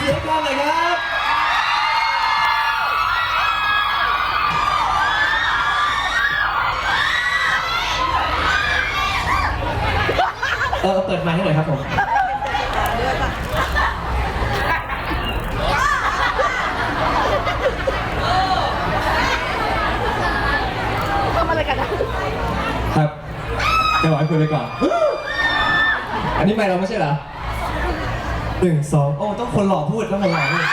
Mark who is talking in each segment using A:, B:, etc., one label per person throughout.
A: เสียงกันเลยครับเออเปิดไมค์ให้หน่อยครับผม
B: ทำอะไรกันอะ
A: ครับจะบอกให้คุยไปก่อน อันนี้ไม่เราไม่ใช่เหรอหนึ่งสองโอ้ต้อง คนหล่อพูดต้องคนหล่อพูด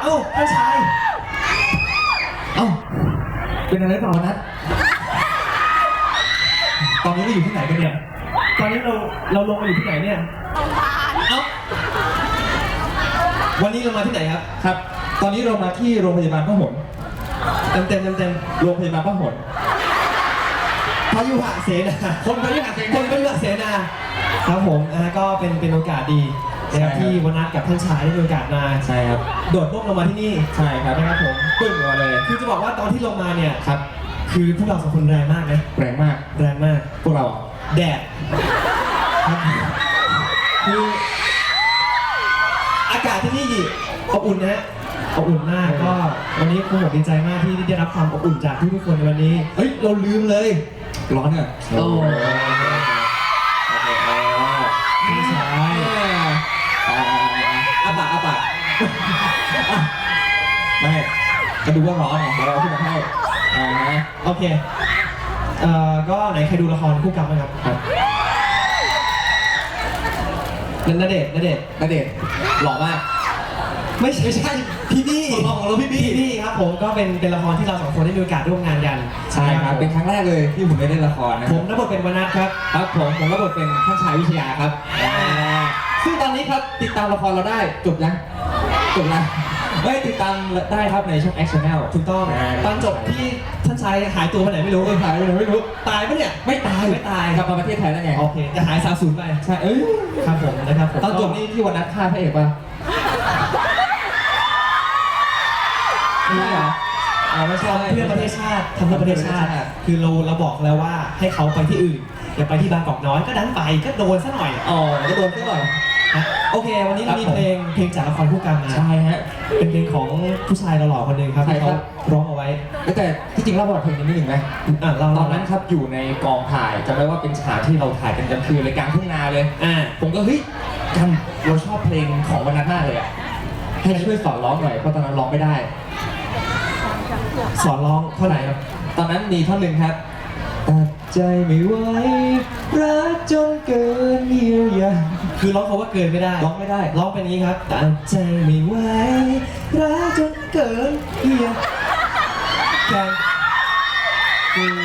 A: เอ้าท่านชายเอ้าเป็นอะไรเปล่านัดตอนนี้เราอยู่ที่ไหนกันเนี่ย ตอนนี้เราเราลงมาอยู่ที่ไหนเนี่ย
B: โรงพยาบาล
A: เอ้าวันนี้เรามาที่ไหนครับ ครับ ตอนนี้เรามาที่โรงพยาบาลพหลเต็มเต็มเต็มเต็มโรงพยาบาลพหล พายุหะเสนาคนพายุหะเสนา คนพายุหะเสนาครับผมนะฮะก็เป็นเป็นโอกาสดีนะครับที่วันนัดกับท่านชายได้มีโอกาสมา
C: ใช่ครับ
A: โดดร่มลงมาที่นี่
C: ใช่ครับ
A: นะครับผม
C: ปึ้งมาเลย
A: คือจะบอกว่าตอนที่ลงมาเนี่ย
C: ครับ
A: คือพวกเราสองคนแรงมากนะ
C: แรงมาก
A: แรงมาก
C: พวกเราอะ
A: แดดครับคืออากาศที่นี่อบอุ่นนะฮะอบอุ่นมากก็วันนี้คุณผมดีใจมากที่ได้รับความอบอุ่นจากทุกๆคนในวันนี้เฮ้ยเราลืมเลย
C: ร้อนอะ
A: โอ้
C: ไม่ใช่อาปากอาปากไม่ก็ดูว่าร้อนไงเดี๋ยวเราขึ้นมาให้อ่า
A: โอเค เอ่อ ก็ไหนใครดูละครคู่กรรมไหมครับ
C: ครับ
A: นั่นณเดชน์ณเดชน์
C: ณเดชน์หล่อมาก
A: ไม่ใช่ไม่ใช่ ผมก็เป็นเป็นละครที่เราสองคนได้มีโอกาสร่วมงานกัน
C: ใช่ครับ เป็นครั้งแรกเลยที่ผมได้เล่นละครนะ
A: ผ
C: ครั
A: ม
C: บ
A: รับบทเป็นวนัทครับ
C: ครับผมผมรับบทเป็นท่านชายวิทยาครับอ่าซึ่งตอนนี้ครับติดตามละครเราได้จบยังจบแล้วไม่ติดตามได้ครับในช่อง Action Channel
A: ถูกต้องาตอนจบที่ท่านชายหายตัวไปไหนไม่รู้
C: เออหายไปไหนไม่รู้
A: ตายปะเนี่ย
C: ไม่ตาย
A: ไม่ตาย
C: กลับมาประเทศไทยแล้วไง
A: โอเค จะหายสาบสูญไป
C: ใช่เอ้ย
A: ครับผมนะครับผม
C: ตอนจบนี่ที่วันนัดฆ่าพระเอกป่ะ ไม่ใช่เหรออ๋อไม่ใช่
A: เพื่อประเทศชาติทำเพื่อประเทศชาติ คือเราเราบอกแล้วว่าให้เขาไปที่อื่นอย่าไปที่บางกอกน้อยก็ดันไปก็โดนซะหน่อย
C: อ๋อก็โดนซะหน่อย
A: ฮะโอเค วันนี้เรามี
C: ครับผม
A: เพลงเพลงจากละครคู่กรรมมา
C: ใช่ฮะ
A: เป็นเพลงของผู้ชายหล่อๆคนหนึ่งครับ
C: ใช่
A: ที่
C: ครั
A: เขา
C: บ
A: ร้องเอาไว้
C: แต่ที่จริงเล่าประวัติเพลงนี้นิดหนึ่งไหม
A: อะเรา
C: ตอนนั้นครับอยู่ในกองถ่ายจำได้ว่าเป็นฉากที่เราถ่ายกันกลางคืนเลยกลางทุ่งนาเลย
A: อ่า
C: ผมก็เฮ้ยกันเราชอบเพลงของวันนั้นมากเลยอะให้ช่วยสอนร้องหน่อยเพราะตอนนั้นร้องไม่ได้
A: สอนร้องเท่าไหร่ครับ
C: ตอนนั้นมีท่อนหนึ่งครับตัดใจไม่ไหวรักจนเกินเยียวยา
A: คือร้องเขาว่าเกินไม่ได้
C: ร้องไม่ได้
A: ร้องเป็นอย่างนี้ครับตัดใจไม่ไหวรักจนเกินเหียการคือ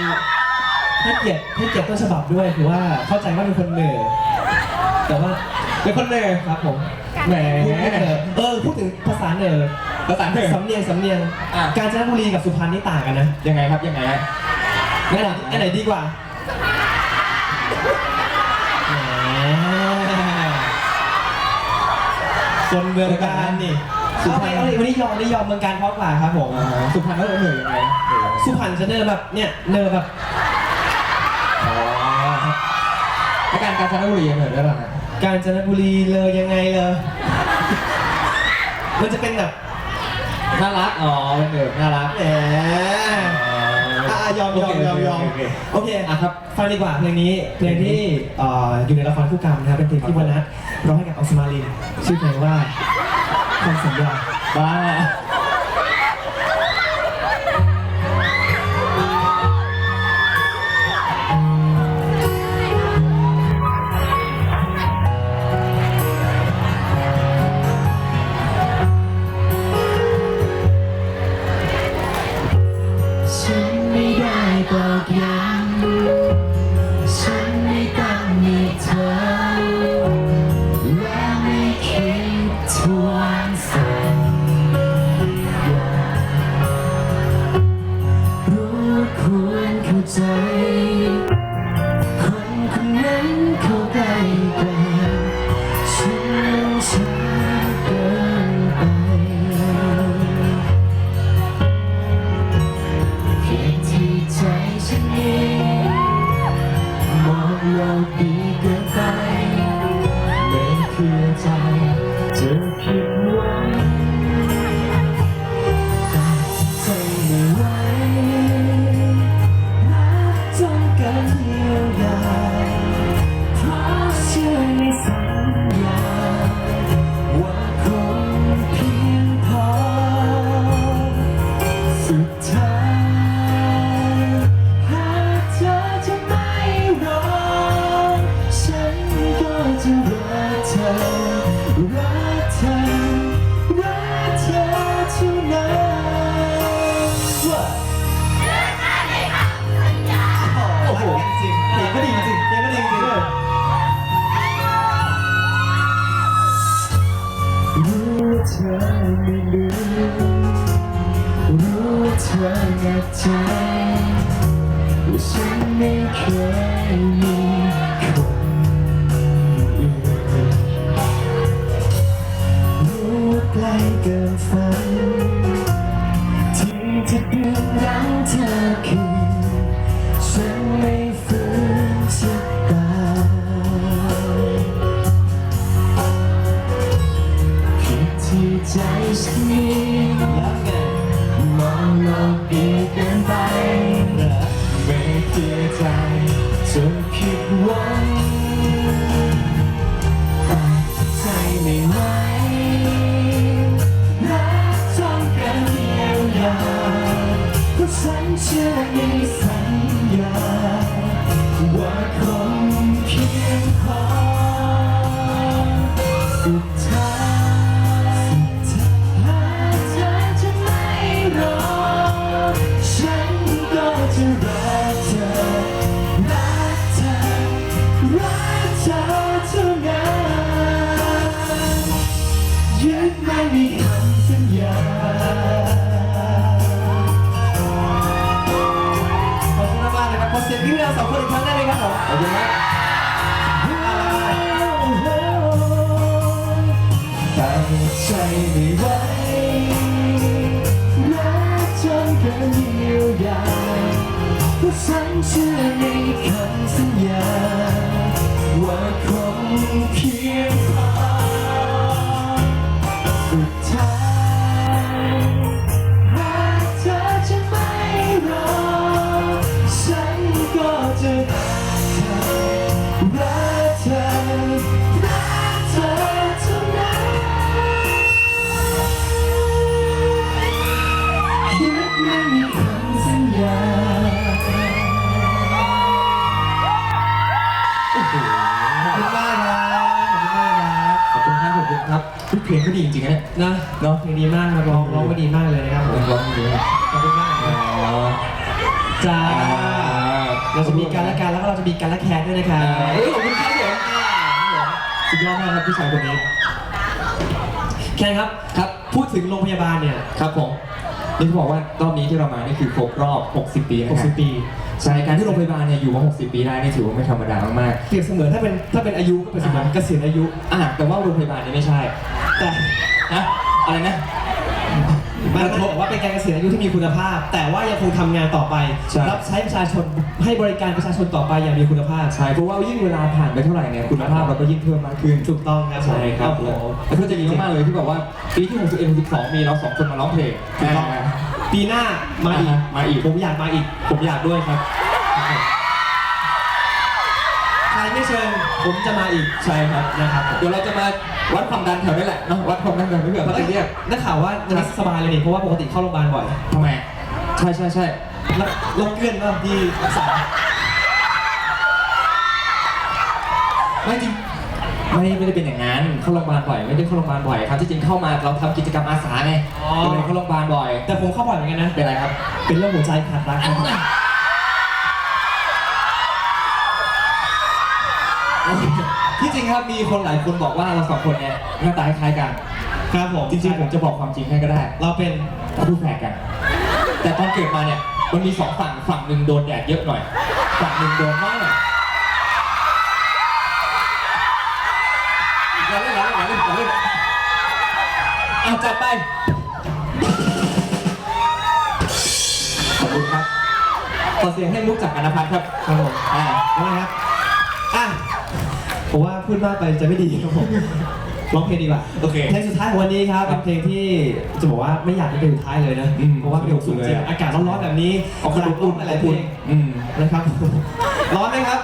A: ให้เกียรติให้เกียรติต้นฉบับด้วยคือว่าเข้าใจว่าเป็นคนเหนื่อยแต่ว่าเป็นคนเหนื่อยครับผม
C: แหม
A: พูดเหนื่อยเออพูดถึงภาษาเหนือ
C: ภาษาเหนือ
A: สำเนียงสำเนียง
C: อะ
A: กาญจนบุรีกับสุพรรณนี่ต่างกันนะ
C: ยังไงครับยังไงฮะ
A: อันไหนอันไหนดีกว่าแหมคนเมืองการนี่
C: สุ
A: สุ
C: พ
A: พ
C: ร
A: ร
C: ร
A: ร
C: ณ
A: ณวันนี้ยอมได้ยอมเมืองการเพราะกว่าครับผม
C: อ่าสุพรรณแล้วเหนื่อยยังไงเหนื่อยยังไง
A: สุพรรณจะเนินแบบเนี่ยเนินแบบ
C: อ๋ออาการการจนบุรีเหนื่อยด้วยป่ะฮะ
A: กาญจนบุรีเลยยังไงเลย มันจะเป็นแบบ
C: น่ารัก อ๋อเป็นแบบน่ารัก
A: แหมอะยอมยอมยอมยอม
C: โอเค
A: โอเค
C: อะครับ
A: ฟังดีกว่าเพลงนี้เพลงที่เอ่ออยู่ในละครคู่กรรมนะครับเป็นเพลงที่วันนัทร้องให้กับออกสมาลินชื่อเพลงว่าคำสัญญา
C: บ้า
D: กลเกินฝัน ที่จะดือนรั้งเธอคืนฉันไม่ฝืนจะตายผิดที่ใจฉันนี้มองโลกดีเกินไป ม่มีคำสัญญา
A: ขอบคุณมากๆนะครับขอเสียงพี่เราสองคนอีกครั้งได้ไหมครับผม
C: ขอบคุณครับ
D: ตั้งใจไม่ไหวรักจนเกินเยียวยาเพราะฉันเชื่อในคำสัญญา ว่าคงเพียงพอ
A: ขอบคุณมากครับขอบคุณมากครับ
C: ขอบคุณครับขอบคุณครับทุกเพลงก็ดีจริงๆนะเนี่ย
A: นะเนาะเพลงดีมากครับร้องร้องก็ดีมากเลยนะครับผม
C: ร้องดีนะ
A: ขอบคุณมากครับ
C: อ๋อ
A: จ้า
C: อ่า
A: เราจะมีการละกันแล้วก็เราจะมีการละแคนด้วยนะครับ
C: เอ้ยขอบคุณครับผมสุดยอดมากครับพี่ชายคนนี้
A: แคนครับ
C: ครับ
A: พูดถึงโรงพยาบาลเนี่ย
C: ครับผม นี่เขาบอกว่ารอบนี้ที่เรามานี่คือครบรอบ 60 ปีนะครับ
A: 60 ปี
C: ใช่การที่โรงพยาบาลเนี่ยอยู่มา 60 ปีได้นี่ถือว่าไม่ธรรมดามาก
A: เปรียบเสมือนถ้าเป็นถ้าเป็นอายุก็เป็นเสมือน
C: อ่า
A: เกษียณอายุ
C: ๆอะแต่ว่าโรงพยาบาลนี่ไม่ใช่
A: แต่
C: นะอะไรนะ
A: มันบอกว่าเป็นการเกษียณอายุที่มีคุณภาพ แต่ว่ายังคงทำงานต่อไป
C: ใช่
A: รับใช้ประชาชนให้บริการประชาชนต่อไปอย่างมีคุณภาพ
C: ใช่เพราะว่ายิ่งเวลาผ่านไปเท่าไหร่เนี่ยคุณภาพเราก็ยิ่งเพิ่มมากขึ้น
A: ถูกต้องครับ
C: ใช่ครับ
A: โอ้โห
C: แล้วก็จะดีมากๆเลยที่บอกว่าปีที่61 62มีเราสองคนมาร้องเพลง
A: ถูกต้อง
C: อ่า
A: ปีหน้ามาอีก
C: อ่ามาอีก
A: ผมอยากมาอีก
C: ผมอยากด้วยครับ
A: ใครไม่เชิญผมจะมาอีก
C: ใช่ครับ
A: นะครับผม
C: เดี๋ยวเราจะมา วัดความดันแถวนี้แหละเนาะวัดความดันแถวนี้เผื่อเขาจะเรียก
A: นักข่าวว่าวันนี้สบายเลยนี่เพราะว่าปกติเข้าโรงพยาบาลบ่อย
C: ทำไมใช่ใช่ใช่
A: แล้วลงเกลื่อนว่าที่รักษา
C: ไม่จริงไม่ไม่ได้เป็นอย่างนั้นเข้าโรงพยาบาลบ่อยไม่ได้เข้าโรงพยาบาลบ่อยครับที่จริงเข้ามาเราทำกิจกรรมอาสาไงก็เลยเข้าโรงพยาบาลบ่อย
A: แต่ผมเข้าบ่อยเหมือนกันนะ
C: เป็นไรครับ
A: เป็นโรคหัวใจขาดรักครับ
C: ครับมีคนหลายคนบอกว่าเราสองคนเนี่ยหน้าตาคล้ายๆกัน
A: ครับผม
C: จริงๆผมจะบอกความจริงให้ก็ได้
A: เราเป็น
C: คู่แฝดกัน แต่ตอนเกิดมาเนี่ยมันมีสองฝั่งฝั่งหนึ่งโดนแดดเยอะหน่อย ฝั่งหนึ่งโดนน้อยหน่อยอย่าเล่นอย่าเล่นอย่าเล่นอย่าเล่นเอาจัดไปขอบคุณครับขอเสียงให้มุกจากกันนภัทรครับ
A: ครับผม
C: อ่า
A: อะไรครับอะ ผมว่าพูดมากไปจะไม่ดีครับผมร้องเพลงดีกว่า
C: โอเค
A: เพลงสุดท้ายของวันนี้ครับเป็นเพลงที่จะบอกว่าไม่อยากเป็นเพลงสุดท้ายเลยนะ
C: อืม
A: เพราะว่าเพลงสุด
C: เลย
A: จริง
C: อะ
A: อากาศร้อนๆแบบนี้
C: เอากระดูก
A: ร้
C: อุ่
A: อน
C: น
A: อะไรเพลง
C: อืม
A: นะครับร้อนไหมครับ